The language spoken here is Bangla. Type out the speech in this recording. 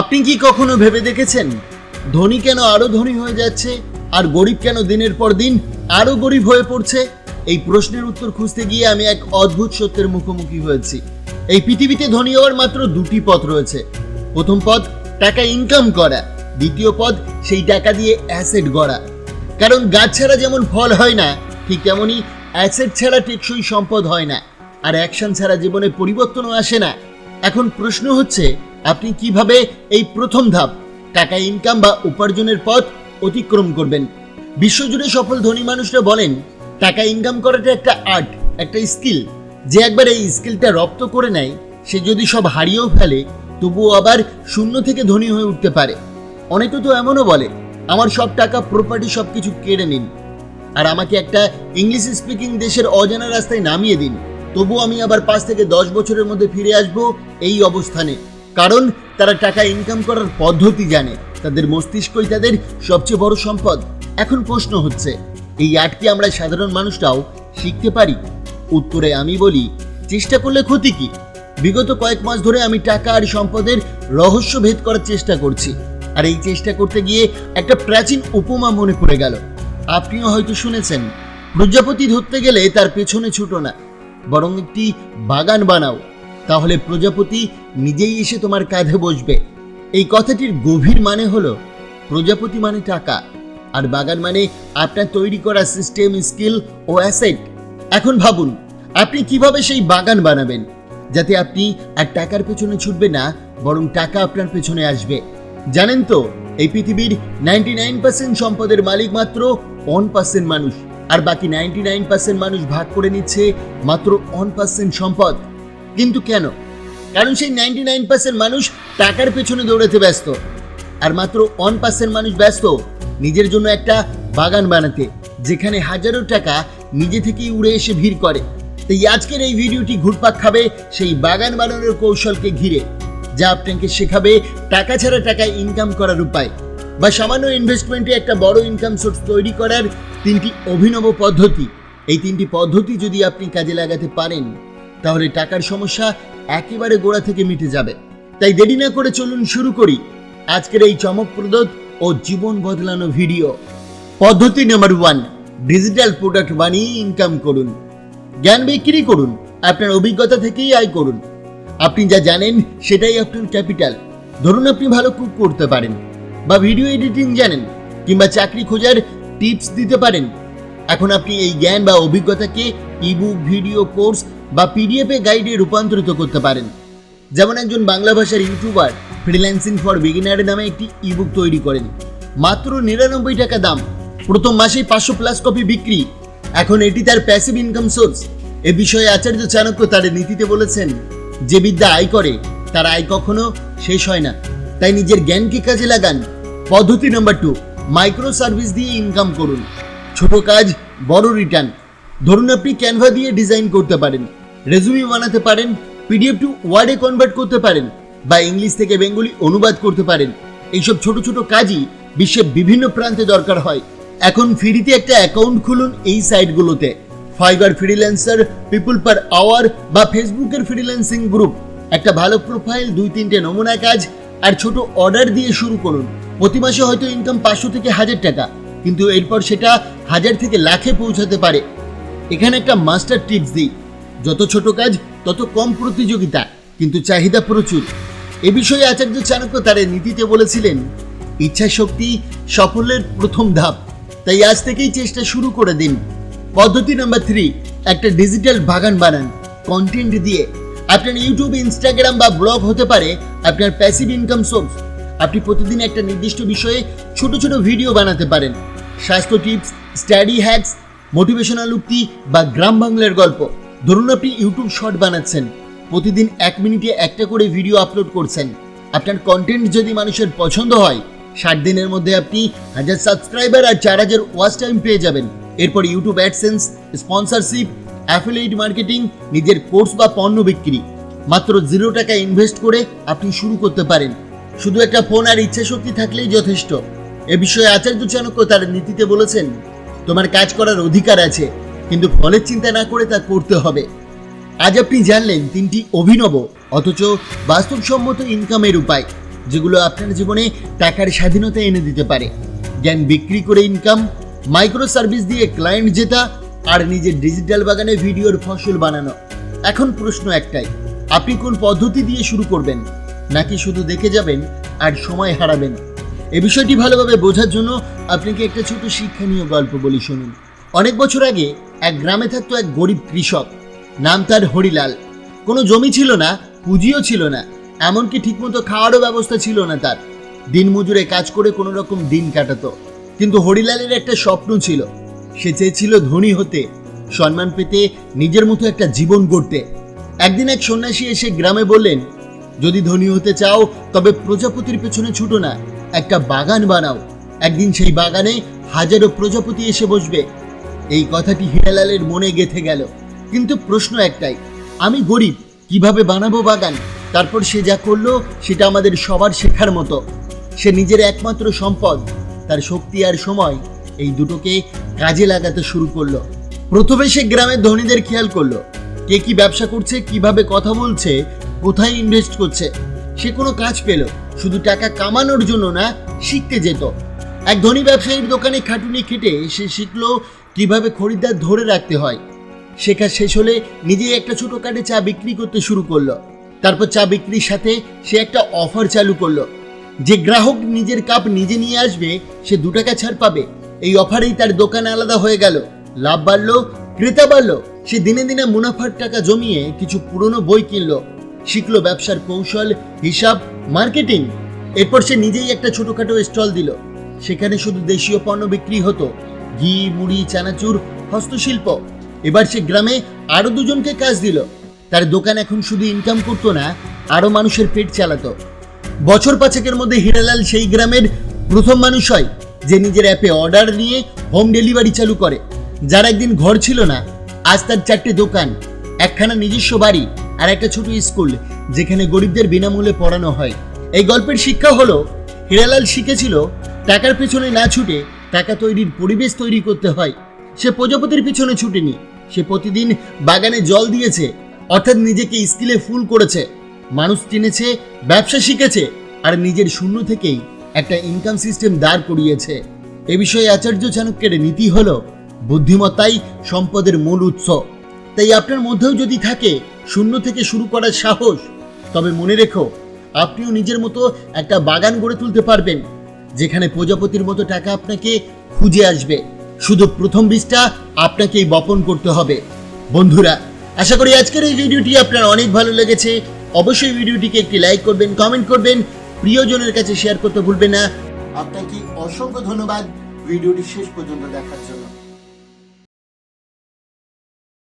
আপনি কি কখনো ভেবে দেখেছেন? ধনী কেন আরও ধনী হয়ে যাচ্ছে, আর গরিব কেন দিনের পর দিন আরও গরিব হয়ে পড়ছে? এই প্রশ্নের উত্তর খুঁজতে গিয়ে আমি এক অদ্ভুত সত্যের মুখোমুখি হয়েছি। এই পৃথিবীতে ধনী হওয়ার মাত্র দুটি পথ রয়েছে। প্রথম পথ, টাকা ইনকাম করা। দ্বিতীয় পথ, সেই টাকা দিয়ে অ্যাসেট গড়া। কারণ গাছ ছাড়া যেমন ফল হয় না, ঠিক তেমনই অ্যাসেট ছাড়া টেকসই সম্পদ হয় না। আর অ্যাকশন ছাড়া জীবনে পরিবর্তনও আসে না। এখন প্রশ্ন হচ্ছে আপনি কীভাবে এই প্রথম ধাপ, টাকা ইনকাম বা উপার্জনের পথ অতিক্রম করবেন? বিশ্বজুড়ে সফল ধনী মানুষরা বলেন, টাকা ইনকাম করাটা একটা আর্ট একটা স্কিল যে একবার এই স্কিলটা রপ্ত করে নেয়, সে যদি সব হারিয়েও ফেলে, তবুও আবার শূন্য থেকে ধনী হয়ে উঠতে পারে। অনেকে তো এমনও বলে, আমার সব টাকা প্রপার্টি সব কিছু কেড়ে নিন। আর আমাকে একটা ইংলিশ স্পিকিং দেশের অজানা রাস্তায় নামিয়ে দিন। তবুও আমি আবার পাঁচ থেকে দশ বছরের মধ্যে ফিরে আসব এই অবস্থানে। কারণ তারা টাকা ইনকাম করার পদ্ধতি জানে। তাদের মস্তিষ্কই তাদের সবচেয়ে বড় সম্পদ। এখন প্রশ্ন হচ্ছে, এই আটকে আমরা সাধারণ মানুষরাও শিখতে পারি? উত্তরে আমি বলি, চেষ্টা করলে ক্ষতি কি? বিগত কয়েক মাস ধরে আমি টাকা আর সম্পদের রহস্য ভেদ করার চেষ্টা করছি। আর এই চেষ্টা করতে গিয়ে একটা প্রাচীন উপমা মনে পড়ে গেল। আপনিও হয়তো শুনেছেন, প্রজাপতি ধরতে গেলে তার পেছনে ছুটো না, বরং একটি বাগান বানাও। তাহলে প্রজাপতি নিজেই এসে তোমার কাঁধে বসবে। এই কথাটির গভীর মানে হলো, প্রজাপতি মানে টাকা, আর বাগান মানে আপনার তৈরি করা সিস্টেম স্কিল ও অ্যাসেট এখন ভাবুন, আপনি কীভাবে সেই বাগান বানাবেন, যাতে আপনি আর টাকার পেছনে ছুটবে না, বরং টাকা আপনার পেছনে আসবে। জানেন তো, এই পৃথিবীর নাইনটি নাইন পার্সেন্ট সম্পদের মালিক মাত্র ওয়ান পার্সেন্ট মানুষ, আর বাকি নাইনটি নাইন পার্সেন্ট মানুষ ভাগ করে নিচ্ছে মাত্র ওয়ান পার্সেন্ট সম্পদ। কিন্তু কেন? কারণ সেই নাইনটি নাইন পার্সেন্ট মানুষ টাকার পেছনে দৌড়াতে ব্যস্ত। আর মাত্র ওয়ান পার্সেন্ট মানুষ ব্যস্ত নিজের জন্য একটা বাগান বানাতে, যেখানে হাজারো টাকা নিজে থেকেই উড়ে এসে ভিড় করে। তাই আজকের এই ভিডিওটি ঘুরপাক খাবে সেই বাগান বানানোর কৌশলকে ঘিরে, যা আপনাকে শেখাবে টাকা ছাড়া টাকা ইনকাম করার উপায় বা সামান্য ইনভেস্টমেন্টে একটা বড় ইনকাম সোর্স তৈরি করার তিনটি অভিনব পদ্ধতি। এই তিনটি পদ্ধতি যদি আপনি কাজে লাগাতে পারেন তাহলে টাকার সমস্যা একেবারে গোড়া থেকে মিটে যাবে। তাই দেরি না করে চলুন শুরু করি আজকের এই চমকপ্রদ ও জীবন বদলানো ভিডিও। পদ্ধতি নাম্বার ওয়ান, ডিজিটাল প্রোডাক্ট বানিয়ে ইনকাম করুন। জ্ঞান বিক্রি করুন, আপনার অভিজ্ঞতা থেকেই আয় করুন। আপনি যা জানেন সেটাই আপনার ক্যাপিটাল। ধরুন আপনি ভালো কুক করতে পারেন বা ভিডিও এডিটিং জানেন কিংবা চাকরি খোঁজার টিপস দিতে পারেন। এখন আপনি এই জ্ঞান বা অভিজ্ঞতাকে ইবুক ভিডিও কোর্স বা পিডিএফ এ গাইডে রূপান্তরিত করতে পারেন। যেমন একজন বাংলা ভাষার ইউটিউবার ফ্রিল্যান্সিং ফর বিগিনার নামে একটি ইবুক তৈরি করেন। মাত্র নিরানব্বই টাকা দাম। প্রথম মাসেই পাঁচশো প্লাস কপি বিক্রি। এখন এটি তার প্যাসিভ ইনকাম সোর্স এ বিষয়ে আচার্য চাণক্য তার নীতিতে বলেছেন, যে বিদ্যা আয় করে, তার আয় কখনো শেষ হয় না। তাই নিজের জ্ঞানকে কাজে লাগান। পদ্ধতি নাম্বার টু মাইক্রো সার্ভিস দিয়ে ইনকাম করুন। ছোট কাজ, বড় রিটার্ন ধরুন আপনি ক্যানভা দিয়ে ডিজাইন করতে পারেন। রেজুমি বানাতে পারেন, পিডিএফ টু ওয়ার্ডে কনভার্ট করতে পারেন, বা ইংলিশ থেকে বেঙ্গলি অনুবাদ করতে পারেন। এইসব ছোট ছোট কাজই বিশ্বের বিভিন্ন প্রান্তে দরকার হয়। এখন ফ্রিতে একটা অ্যাকাউন্ট খুলুন এই সাইটগুলোতে। Fiverr freelancer people per hour বা ফেসবুকের ফ্রিল্যান্সিং গ্রুপ একটা ভালো প্রোফাইল দুই তিনটে নমুনা কাজ আর ছোট অর্ডার দিয়ে শুরু করুন। প্রতি মাসে হয়তো ইনকাম পাঁচশো থেকে হাজার টাকা, কিন্তু এরপর সেটা হাজার থেকে লাখে পৌঁছাতে পারে। এখানে একটা মাস্টার টিপস দিই। যত ছোট কাজ, তত কম প্রতিযোগিতা, কিন্তু চাহিদা প্রচুর। এ বিষয়ে আচার্য চাণক্য তার নীতিতে বলেছিলেন ইচ্ছা শক্তি সাফল্যের প্রথম ধাপ। তাই আজ থেকেই চেষ্টা শুরু করে দিন। পদ্ধতি নাম্বার থ্রি একটা ডিজিটাল বাগান বানান। কন্টেন্ট দিয়ে। আপনার ইউটিউব, ইনস্টাগ্রাম বা ব্লগ হতে পারে আপনার প্যাসিভ ইনকাম সোর্স আপনি প্রতিদিন একটা নির্দিষ্ট বিষয়ে ছোট ছোট ভিডিও বানাতে পারেন। স্বাস্থ্য টিপস স্টাডি হ্যাকস মোটিভেশনাল উক্তি বা গ্রাম বাংলার গল্প। ধরুন আপনি ইউটিউব শর্ট বানাচ্ছেন, প্রতিদিন এক মিনিটে একটা করে ভিডিও আপলোড করছেন। আপনার কন্টেন্ট যদি মানুষের পছন্দ হয়, ষাট দিনের মধ্যে আপনি হাজার সাবস্ক্রাইবার আর চার হাজার ওয়াচ টাইম পেয়ে যাবেন। এরপর YouTube AdSense sponsorship affiliate marketing নিজের কোর্স বা পণ্য বিক্রি। মাত্র জিরো টাকা ইনভেস্ট করে আপনি শুরু করতে পারেন। শুধু একটা ফোন আর ইচ্ছা শক্তি থাকলেই যথেষ্ট। এ বিষয়ে আচার্য চাণক্য তার নীতিতে বলেছেন, তোমার কাজ করার অধিকার আছে কিন্তু ফলের চিন্তা না করে তা করতে হবে। আজ আপনি জানলেন, তিনটি অভিনব, অথচ বাস্তবসম্মত ইনকামের উপায়, যেগুলো আপনার জীবনে টাকার স্বাধীনতা এনে দিতে পারে। জ্ঞান বিক্রি করে ইনকাম মাইক্রো সার্ভিস দিয়ে ক্লায়েন্ট জেতা, আর নিজের ডিজিটাল বাগানে ভিডিওর ফসল বানানো। এখন প্রশ্ন একটাই, আপনি কোন পদ্ধতি দিয়ে শুরু করবেন? নাকি শুধু দেখে যাবেন আর সময় হারাবেন? এ বিষয়টি ভালোভাবে বোঝার জন্য আপনাকে একটা ছোট শিক্ষণীয় গল্প বলি শুনুন। অনেক বছর আগে এক গ্রামে থাকতো এক গরিব কৃষক। নাম তার হরিলাল। কোনো জমি ছিল না, পুঁজিও ছিল না। এমনকি ঠিকমতো খাওয়ারও ব্যবস্থা ছিল না তার। দিন মজুরে কাজ করে কোনো রকম দিন কাটাতো। কিন্তু হরিলালের একটা স্বপ্ন ছিল। সে চেয়েছিল ধনী হতে, সম্মান পেতে, নিজের মতো একটা জীবন গড়তে। একদিন এক সন্ন্যাসী এসে গ্রামে বললেন, যদি ধনী হতে চাও, তবে প্রজাপতির পেছনে ছুটো না। একটা বাগান বানাও। একদিন সেই বাগানে হাজারো প্রজাপতি এসে বসবে। এই কথাটি হিরালালের মনে গেথে গেল। কিন্তু প্রশ্ন একটাই, আমি গরিব, কীভাবে বানাবো বাগান? তারপর সে যা করল, সেটা আমাদের সবার শেখার মতো। সে নিজের একমাত্র সম্পদ, তার শক্তি আর সময়, এই দুটোকে কাজে লাগাতে শুরু করল। প্রথমে সে গ্রামের ধনীদের খেয়াল করল, কে কি ব্যবসা করছে, কীভাবে কথা বলছে, কোথায় ইনভেস্ট করছে। সে কোনো কাজ পেল, শুধু টাকা কামানোর জন্য না, শিখতে যেত। এক ধনী ব্যবসায়ীর দোকানে খাটুনি খেটে সে শিখলো কীভাবে খরিদ্দার ধরে রাখতে হয়? শেখা শেষ হলে নিজেই একটা ছোটখাটো চা বিক্রি করতে শুরু করল। তারপর চা বিক্রির সাথে সে একটা অফার চালু করল। যে গ্রাহক নিজের কাপ নিজে নিয়ে আসবে, সে দু টাকা ছাড় পাবে। এই অফারেই তার দোকান আলাদা হয়ে গেল। লাভ বাড়লো, ক্রেতা বাড়লো। সে দিনে দিনে মুনাফার টাকা জমিয়ে কিছু পুরনো বই কিনলো। শিখলো ব্যবসার কৌশল, হিসাব, মার্কেটিং। এরপর সে নিজেই একটা ছোটখাটো স্টল দিল। সেখানে শুধু দেশীয় পণ্য বিক্রি হতো। ঘি, মুড়ি, চানাচুর, হস্তশিল্প। এবার সে গ্রামে আরও দুজনকে কাজ দিল। তার দোকান এখন শুধু ইনকাম করতো না, আরও মানুষের পেট চালাতো। বছর পাঁচেকের মধ্যে হিরালাল সেই গ্রামের প্রথম মানুষ হয়, যে নিজের অ্যাপে অর্ডার নিয়ে হোম ডেলিভারি চালু করে। যার একদিন ঘর ছিল না, আজ তার চারটে দোকান, একখানা নিজস্ব বাড়ি আর একটা ছোট স্কুল, যেখানে গরিবদের বিনামূল্যে পড়ানো হয়। এই গল্পের শিক্ষা হলো, হিরালাল শিখেছিল, টাকার পেছনে না ছুটে টাকা তৈরির পরিবেশ তৈরি করতে হয়। সে প্রজাপতির পিছনে ছুটেনি। সে প্রতিদিন বাগানে জল দিয়েছে, অর্থাৎ নিজেকে স্কিলে ফুল করেছে। মানুষ চিনেছে, ব্যবসা শিখেছে, আর নিজের শূন্য থেকেই একটা ইনকাম সিস্টেম দাঁড় করিয়েছে। এ বিষয়ে আচার্য চাণক্যের নীতি হলো, বুদ্ধিমত্তাই সম্পদের মূল উৎস। তাই আপনার মধ্যেও যদি থাকে শূন্য থেকে শুরু করার সাহস, তবে মনে রেখো, আপনিও নিজের মতো একটা বাগান গড়ে তুলতে পারবেন। যেখানে প্রজাপতির মতো টাকা আপনাকে খুঁজে আসবে। শুধু প্রথম বীজটা আপনাকেই বপন করতে হবে। বন্ধুরা, আশা করি আজকের এই ভিডিওটি আপনার অনেক ভালো লেগেছে। অবশ্যই ভিডিওটিকে একটি লাইক করবেন, কমেন্ট করবেন, প্রিয়জনের কাছে শেয়ার করতে ভুলবেন না। আপনাকে অসংখ্য ধন্যবাদ ভিডিওটি শেষ পর্যন্ত দেখার জন্য।